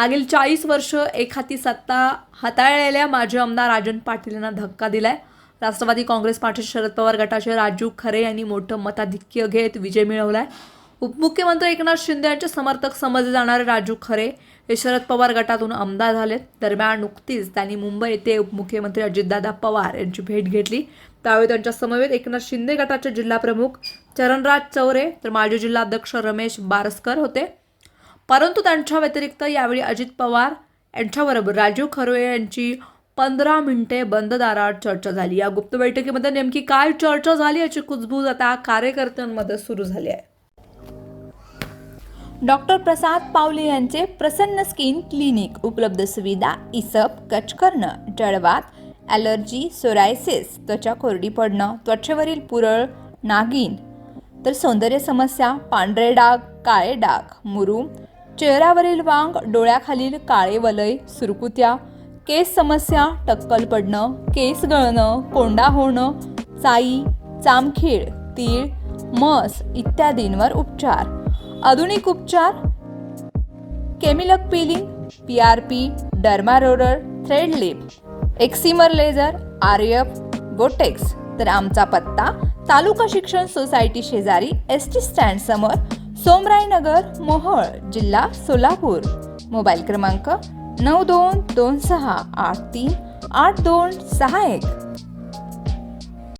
मागील चाळीस वर्ष एक हाती सत्ता हाताळलेल्या माजी आमदार राजन पाटील यांना धक्का दिलाय. राष्ट्रवादी काँग्रेस पार्टी शरद पवार गटाचे राजू खरे यांनी मोठं मताधिक्य घेत विजय मिळवलाय. उपमुख्यमंत्री एकनाथ शिंदे यांचे समर्थक समजले जाणारे राजू खरे हे शरद पवार गटातून आमदार झालेत. दरम्यान नुकतीच त्यांनी मुंबई येथे उपमुख्यमंत्री अजितदादा पवार यांची भेट घेतली. त्यावेळी त्यांच्या समवेत एकनाथ शिंदे गटाचे जिल्हाप्रमुख चरणराज चौरे तर माजी जिल्हाध्यक्ष रमेश बारसकर होते. परंतु त्यांच्या व्यतिरिक्त यावेळी अजित पवार यांच्याबरोबर राजीव खरोळे यांची पंधरा मिनिटे बंद दारात चर्चा झाली. या गुप्त बैठकीमध्ये नेमकी काय चर्चा झाली याची कुजबूज आता कार्यकर्त्यांमध्ये सुरू झाली आहे. डॉक्टर प्रसाद पावले यांचे प्रसन्न स्किन क्लिनिक उपलब्ध सुविधा इसप कच करणं जळवात ॲलर्जी सोरायसिस त्वचा कोरडी पडणं त्वचेवरील पुरळ नागिन तर सौंदर्य समस्या पांढरे डाग काळे डाग मुरूम चेहऱ्यावरील वांग डोळ्याखालील काळे वलय सुरकुत्या. केस समस्या टक्कल पडणं केस गळणं कोंडा होणं चाई चामखीळ तीळ मस इत्यादींवर उपचार. आधुनिक उपचार केमिलक peeling P R P derma roller thread lip excimer laser R F botox तर आमचा पत्ता तालुका शिक्षण सोसायटी शेजारी एस टी स्टँड समोर सोमरायनगर मोहळ मोहोळ जिल्हा सोलापूर. मोबाईल क्रमांक नऊ दोन दोन सहा आठ तीन आठ दोन सहा एक.